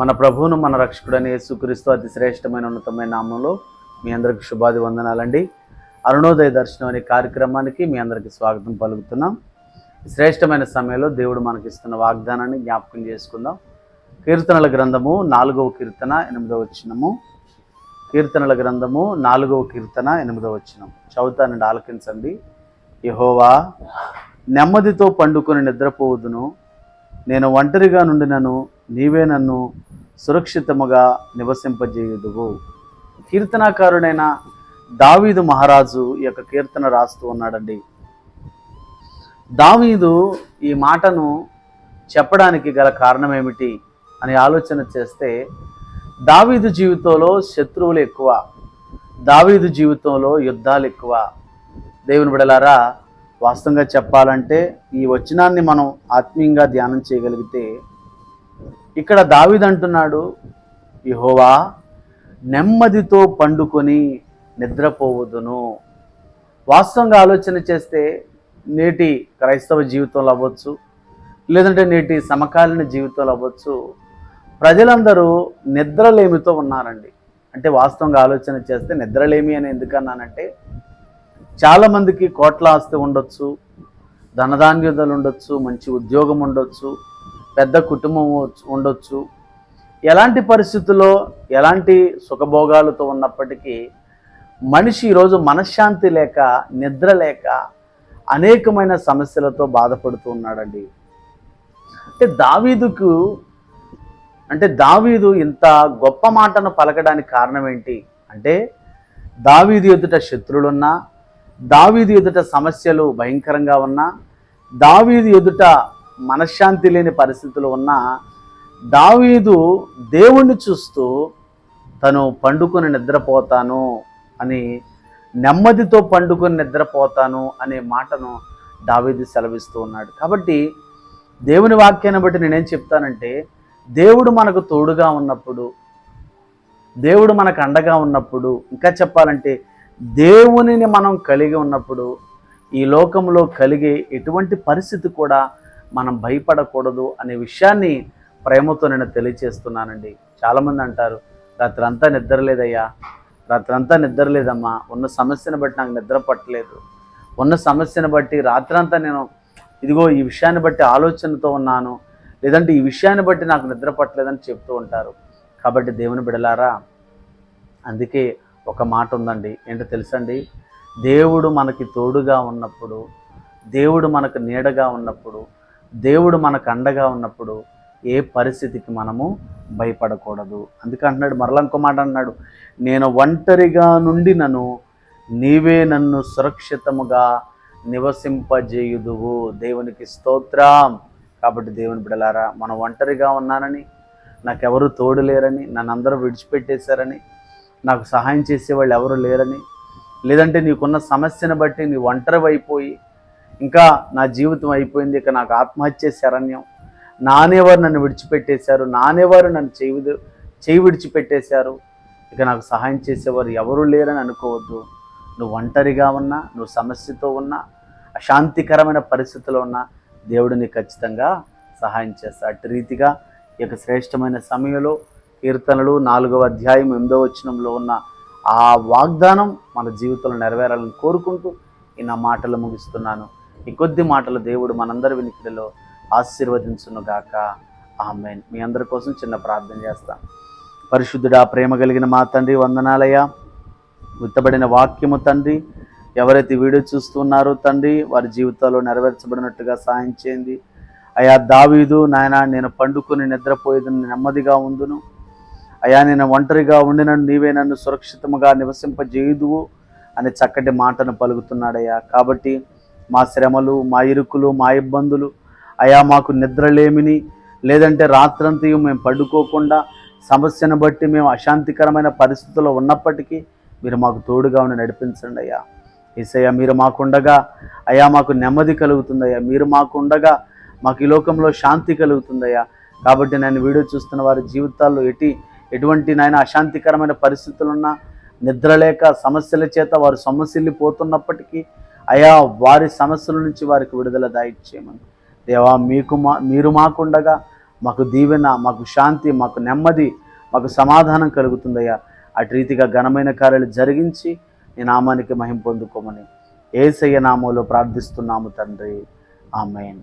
మన ప్రభువును మన రక్షకుడని యేసుక్రీస్తు అతి శ్రేష్టమైన ఉన్నతమైన నామంలో మీ అందరికి శుభాది వందనాలండి. అరుణోదయ దర్శనం అనే కార్యక్రమానికి మీ అందరికి స్వాగతం పలుకుతున్నాం. శ్రేష్టమైన సమయంలో దేవుడు మనకిస్తున్న వాగ్దానాన్ని జ్ఞాపకం చేసుకుందాం. కీర్తనల గ్రంథము నాలుగవ కీర్తన ఎనిమిదవ వచ్చినము కీర్తనల గ్రంథము నాలుగవ కీర్తన ఎనిమిదవ వచ్చినం చదువుతానండి ఆలకించండి. యహోవా నెమ్మదితో పండుకొని నిద్రపోవదును. నేను ఒంటరిగా నుండినను నీవే నన్ను సురక్షితముగా నివసింపజేయుదువు. కీర్తనాకారుడైన దావీదు మహారాజు ఈ యొక్క కీర్తన రాస్తూ ఉన్నాడండి. దావీదు ఈ మాటను చెప్పడానికి గల కారణం ఏమిటి అని ఆలోచన చేస్తే దావీదు జీవితంలో శత్రువులు ఎక్కువ దావీదు జీవితంలో యుద్ధాలు ఎక్కువ. దేవుని బిడలారా వాస్తవంగా చెప్పాలంటే ఈ వచనాన్ని మనం ఆత్మీయంగా ధ్యానం చేయగలిగితే ఇక్కడ దావిదంటున్నాడు యహోవా నెమ్మదితో పండుకొని నిద్రపోవదును. వాస్తవంగా ఆలోచన చేస్తే నేటి క్రైస్తవ జీవితంలో అవ్వచ్చు లేదంటే నేటి సమకాలీన జీవితంలో అవ్వచ్చు. ప్రజలందరూ నిద్రలేమితో ఉన్నారండి. అంటే వాస్తవంగా ఆలోచన చేస్తే నిద్రలేమి అని ఎందుకన్నానంటే చాలామందికి కోట్ల ఆస్తి ఉండొచ్చు ధనధాన్యతలు ఉండొచ్చు మంచి ఉద్యోగం ఉండొచ్చు పెద్ద కుటుంబం ఉండొచ్చు. ఎలాంటి పరిస్థితుల్లో ఎలాంటి సుఖభోగాలతో ఉన్నప్పటికీ మనిషి ఈరోజు మనశ్శాంతి లేక నిద్ర లేక అనేకమైన సమస్యలతో బాధపడుతూ ఉన్నాడండి. అంటే దావీదుకు అంటే దావీదు ఇంత గొప్ప మాటను పలకడానికి కారణం ఏంటి? అంటే దావీదు ఎదుట శత్రులున్నా దావీదు ఎదుట సమస్యలు భయంకరంగా ఉన్నా దావీదు ఎదుట మనశ్శాంతి లేని పరిస్థితులు ఉన్నా దావీదు దేవుణ్ణి చూస్తూ తను పండుకొని నిద్రపోతాను అని నెమ్మదితో పండుకొని నిద్రపోతాను అనే మాటను దావీదు సెలవిస్తూ ఉన్నాడు. కాబట్టి దేవుని వాక్యాన్ని బట్టి నేనేం చెప్తానంటే దేవుడు మనకు తోడుగా ఉన్నప్పుడు దేవుడు మనకు అండగా ఉన్నప్పుడు ఇంకా చెప్పాలంటే దేవునిని మనం కలిగి ఉన్నప్పుడు ఈ లోకంలో కలిగే ఎటువంటి పరిస్థితి కూడా మనం భయపడకూడదు అనే విషయాన్ని ప్రేమతో నేను తెలియచేస్తున్నానండి. చాలామంది అంటారు రాత్రంతా నిద్రలేదయ్యా రాత్రంతా నిద్రలేదమ్మా ఉన్న సమస్యను బట్టి నాకు నిద్ర పట్టలేదు ఉన్న సమస్యను బట్టి రాత్రంతా నేను ఇదిగో ఈ విషయాన్ని బట్టి ఆలోచనతో ఉన్నాను లేదంటే ఈ విషయాన్ని బట్టి నాకు నిద్ర పట్టలేదని చెప్తూ ఉంటారు. కాబట్టి దేవుని బిడలారా అందుకే ఒక మాట ఉందండి. ఏంటో తెలుసండి? దేవుడు మనకి తోడుగా ఉన్నప్పుడు దేవుడు మనకు నీడగా ఉన్నప్పుడు దేవుడు మనకు అండగా ఉన్నప్పుడు ఏ పరిస్థితికి మనము భయపడకూడదు. అందుకే అంటున్నాడు మరలా ఇంకో మాట అన్నాడు నేను ఒంటరిగా నుండి నన్ను నీవే నన్ను సురక్షితముగా నివసింపజేయుదువు. దేవునికి స్తోత్రం. కాబట్టి దేవుని బిడలారా మనం ఒంటరిగా ఉన్నానని నాకెవరు తోడు లేరని నన్ను అందరూ విడిచిపెట్టేశారని నాకు సహాయం చేసేవాళ్ళు ఎవరు లేరని. లేదంటే నీకున్న సమస్యను బట్టి నీ ఒంటరి అయిపోయి ఇంకా నా జీవితం అయిపోయింది ఇక నాకు ఆత్మహత్య శరణ్యం. నానేవారు నన్ను విడిచిపెట్టేశారు నానేవారు నన్ను చేయి చేయి విడిచిపెట్టేశారు. ఇక నాకు సహాయం చేసేవారు ఎవరు లేరని అనుకోవద్దు. నువ్వు ఒంటరిగా ఉన్నా నువ్వు సమస్యతో ఉన్నా అశాంతికరమైన పరిస్థితిలో ఉన్నా దేవుడిని ఖచ్చితంగా సహాయం చేస్తా అటు రీతిగా ఈ యొక్క శ్రేష్టమైన సమయంలో కీర్తనలు నాలుగవ అధ్యాయం ఎనిమిదవ వచనంలో ఉన్న ఆ వాగ్దానం మన జీవితంలో నెరవేరాలని కోరుకుంటూ ఈ నా మాటలు ముగిస్తున్నాను. ఈ కొద్ది మాటలు దేవుడు మనందరి వినికిడిలో ఆశీర్వదించును గాక. ఆమెన్. మీ అందరి కోసం చిన్న ప్రార్థన చేస్తాను పరిశుద్ధుడా ప్రేమ కలిగిన మా తండ్రి వందనాలయ్యా. విత్తబడిన వాక్యము తండ్రి ఎవరైతే వీడియో చూస్తున్నారో తండ్రి వారి జీవితాల్లో నెరవేర్చబడినట్టుగా సాయం చేయండి. అయా దావీదు నాయన నేను పండుకొని నిద్రపోయేదని నెమ్మదిగా ఉందును. అయా నేను ఒంటరిగా ఉండినను నీవే నన్ను సురక్షితముగా నివసింపజేయుదువు అనే చక్కటి మాటను పలుకుతున్నాడయ్యా. కాబట్టి మా శ్రమలు మా ఇరుకులు మా ఇబ్బందులు అయా మాకు నిద్రలేమిని లేదంటే రాత్రంతయు మేము పడుకోకుండా సమస్యను బట్టి మేము అశాంతికరమైన పరిస్థితుల్లో ఉన్నప్పటికీ మీరు మాకు తోడుగా ఉండి నడిపించండి అయ్యా. ఏసయ్య మీరు మాకుండగా అయ్యా మాకు నెమ్మది కలుగుతుందయ్యా. మీరు మాకుండగా మాకు ఈ లోకంలో శాంతి కలుగుతుందయ్యా. కాబట్టి నేను వీడియో చూస్తున్న వారి జీవితాల్లో ఎటి ఎటువంటి నాయన అశాంతికరమైన పరిస్థితులున్నా నిద్రలేక సమస్యల చేత వారు సమస్యల్లిపోతున్నప్పటికీ అయా వారి సమస్యల నుంచి వారికి విడుదల దాయిచ్చేయమని. దేవా మీకు మా మీరు మాకుండగా మాకు దీవెన మాకు శాంతి మాకు నెమ్మది మాకు సమాధానం కలుగుతుందయ్యా. అటు రీతిగా ఘనమైన కార్యాలు జరిగించి నీ నామానికి మహిం పొందుకోమని ఏసయ్య నామంలో ప్రార్థిస్తున్నాము తండ్రి. ఆమెన్.